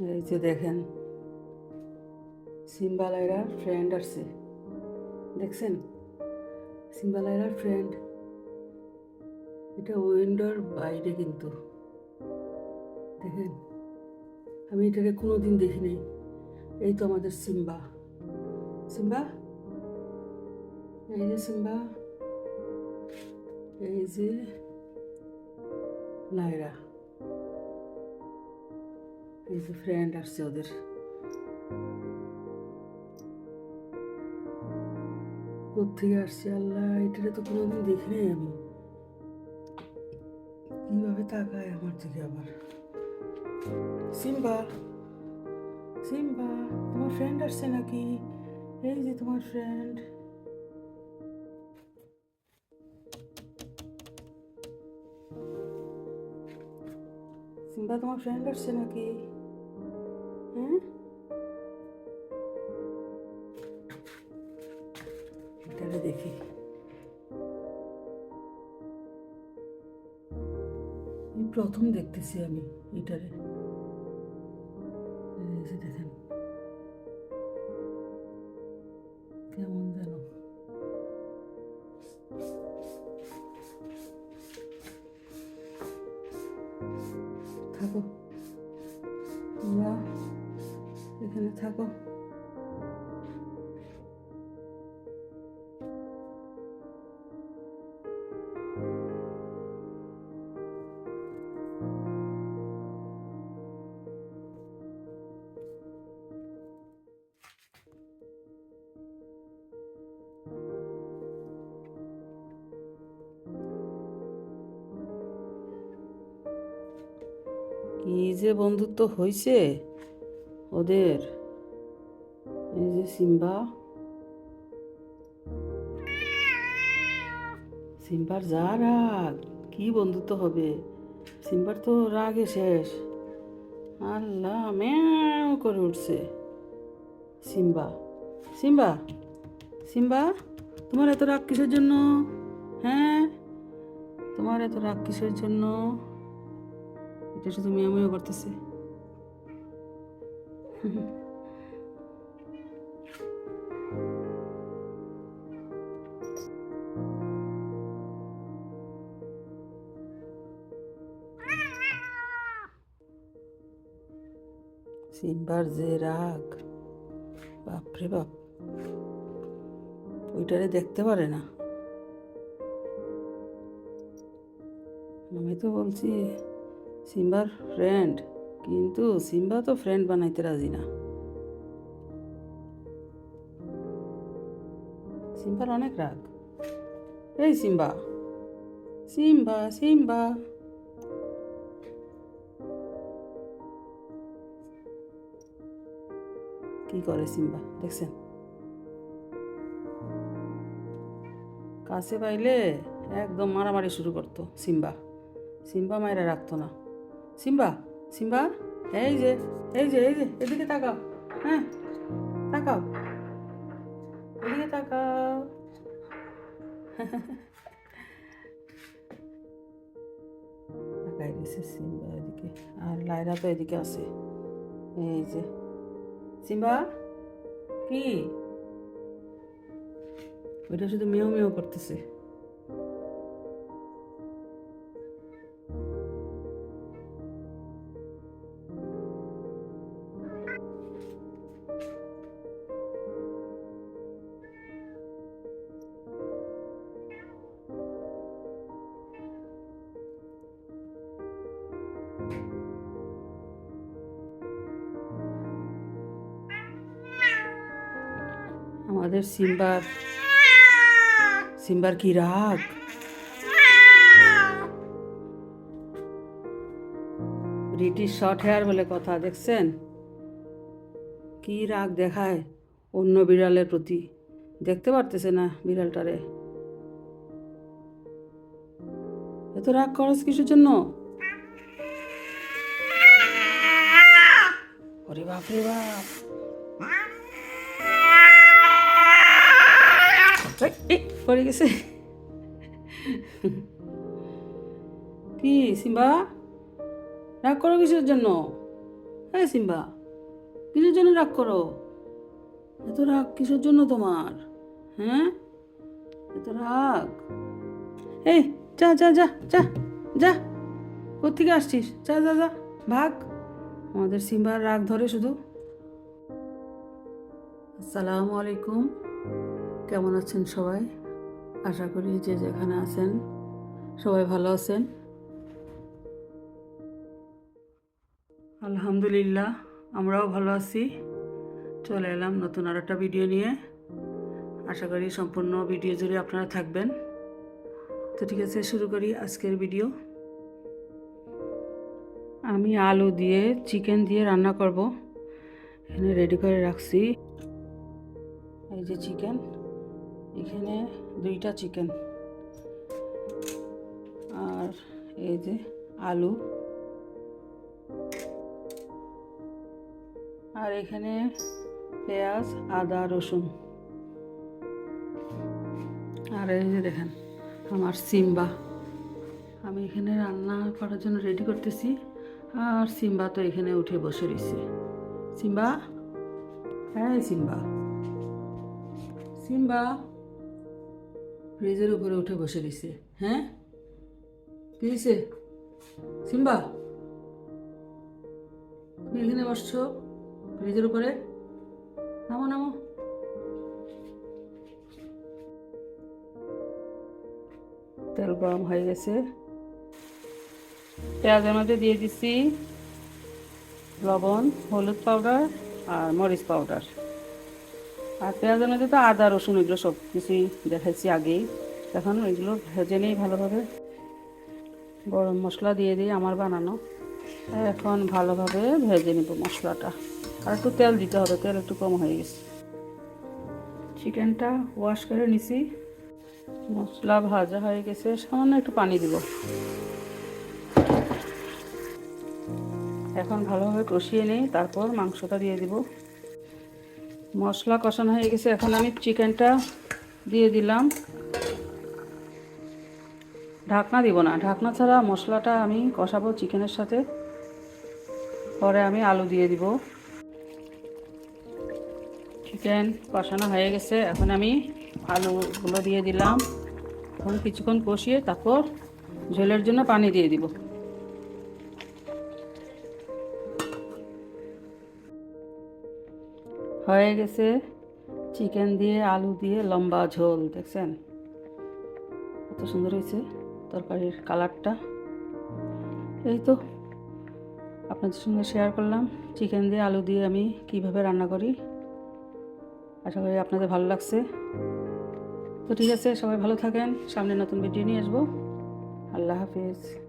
এই যে দেখেন সিম্বালাইরার ফ্রেন্ড আসছে। দেখছেন? সিম্বালাইরার ফ্রেন্ড এটা উইন্ডোর বাইরে কিন্তু। দেখেন? আমি এটাকে কোনো দিন দেখিনি। এই তো আমাদের সিম্বা। সিম্বা? এই যে সিম্বা, এই যে লাইরা এই যে ফ্রেন্ড আসছে ওদের কোথেকে আসছে আল্লাহ, এটারে তো কোনোদিন দেখি নাই আমি। কীভাবে তাকায় আমার দিকে আবার? সিম্বা সিম্বা, তোমার ফ্রেন্ড আসছে নাকি? এই যে তোমার ফ্রেন্ড সিম্বা, তোমার ফ্রেন্ড আসছে নাকি? হ্যাঁ এটারে দেখি। প্রথম দেখতেছি আমি এটারে দেখেন। এখানে থাকো কি যে বন্ধুত্ব হয়েছে ওদের? এই যে সিম্বা। সিম্বার, যা রাগ। কি বন্ধুত্ব হবে? সিম্বার তো রাগে শেষ। আল্লাহ, ম্যাও করে উঠছে। সিম্বা সিম্বা সিম্বা, তোমার এত রাগ কিসের জন্য? হ্যাঁ? তোমার এত রাগ কিসের জন্য? এটা শুধু মিয়ামিও করতেছে। সিম্বার যে রাগ বাপরে বাপ। ওইটারে দেখতে পারে না। আমি তো বলছি সিম্বার ফ্রেন্ড কিন্তু সিম্বা তো ফ্রেন্ড বানাইতে রাজি না। সিম্বার অনেক রাগ। এই সিম্বা সিম্বা সিম্বা। কি করে সিম্বা, দেখছেন? কাছে পাইলে একদম মারামারি শুরু করতো সিম্বা। সিম্বা মায়েরা রাখতো না। সিম্বা সিম্বা, এই যে এই যে এই যে, এদিকে তাকাও হ্যাঁ তাকাও, এদিকে তাকাও। সিম্বা এদিকে, আর লাইরা তো এদিকে আছে। এই যে, সিম্বা, কি? ওইটা শুধু মেও মেও করতেছে। আমাদের সিম্বার। সিম্বার কি রাগ? ব্রিটিশ শর্ট হেয়ার বলে কথা, দেখছেন? কি রাগ দেখায় অন্য বিড়ালের প্রতি? দেখতে পারতেছে না বিড়ালটারে। এত রাগ করস কিসের জন্য? ওরে বাপ রে বাপ। পড়ে গেছে। কি, সিম্বা? রাগ করো কিসের জন্য? এই সিম্বা। কিসের জন্য রাগ করো? এত রাগ কিসের জন্য তোমার? হ্যাঁ? এত রাগ। এই যা যা যা যা যা। কোথেকে আসছিস? যা যা যা, ভাগ। আমাদের সিম্বার রাগ ধরে শুধু। আসসালামু আলাইকুম। কেমন আছেন সবাই? আশা করি যে যেখানে আছেন, সবাই ভালো আছেন। আলহামদুলিল্লাহ, আমরাও ভালো আছি। চলে এলাম নতুন আর একটা ভিডিও নিয়ে। আশা করি সম্পূর্ণ ভিডিও জুড়ে আপনারা থাকবেন। তো ঠিক আছে, শুরু করি আজকের ভিডিও। আমি আলু দিয়ে চিকেন দিয়ে রান্না করব। এখানে রেডি করে রাখছি। এই যে চিকেন। এখানে দুইটা চিকেন। আর এই যে আলু। আর এখানে পেঁয়াজ, আদা, রসুন। আর এই যে দেখেন, আমার সিম্বা। আমি এখানে রান্না করার জন্য রেডি করতেছি। আর সিম্বা তো এখানে উঠে বসে রয়েছে। সিম্বা? হ্যাঁ সিম্বা। সিম্বা ফ্রিজের উপরে উঠে বসে রয়েছে হ্যাঁ? কি হয়েছে সিম্বা? তুমি এখানে বসছো? ফ্রিজের উপরে? নামো নামো। তেল গরম হয়ে গেছে। পেঁয়াজের মধ্যে দিয়ে দিচ্ছি লবণ, হলুদ পাউডার আর মরিচ পাউডার আর পেঁয়াজের মধ্যে তো আদা, রসুন এগুলো সব কিছুই দেখাইছি আগেই। এখন এগুলো ভেজে নেই ভালোভাবে গরম মশলা দিয়ে দিই আমার বানানো। এখন ভালোভাবে ভেজে নেব মশলাটা। আর একটু তেল দিতে হবে, তেল একটু কম হয়ে গেছে। চিকেনটা ওয়াশ করে নিছি। মশলা ভাজা হয়ে গেছে, সামান্য একটু পানি দিব। এখন ভালোভাবে কষিয়ে নিই, তারপর মাংসটা দিয়ে দিব। মশলা কষানো হয়ে গেছে। এখন আমি চিকেনটা দিয়ে দিলাম। ঢাকনা দিব না। ঢাকনা ছাড়া মশলাটা আমি কষাবো চিকেনের সাথে। পরে আমি আলু দিয়ে দিব। চিকেন কষানো হয়ে গেছে। এখন আমি আলুগুলো দিয়ে দিলাম। এখন কিছুক্ষণ কষিয়ে তারপর ঝোলের জন্য পানি দিয়ে দিব। হয়ে গেছে চিকেন দিয়ে, আলু দিয়ে লম্বা ঝোল, দেখছেন? কত সুন্দর হয়েছে তরকারির কালারটা। এই তো, আপনাদের সঙ্গে শেয়ার করলাম চিকেন দিয়ে, আলু দিয়ে আমি কীভাবে রান্না করি। আশা করি আপনাদের ভালো লাগছে। তো ঠিক আছে, সবাই ভালো থাকেন। সামনে নতুন ভিডিও নিয়ে আসব। আল্লাহ হাফিজ।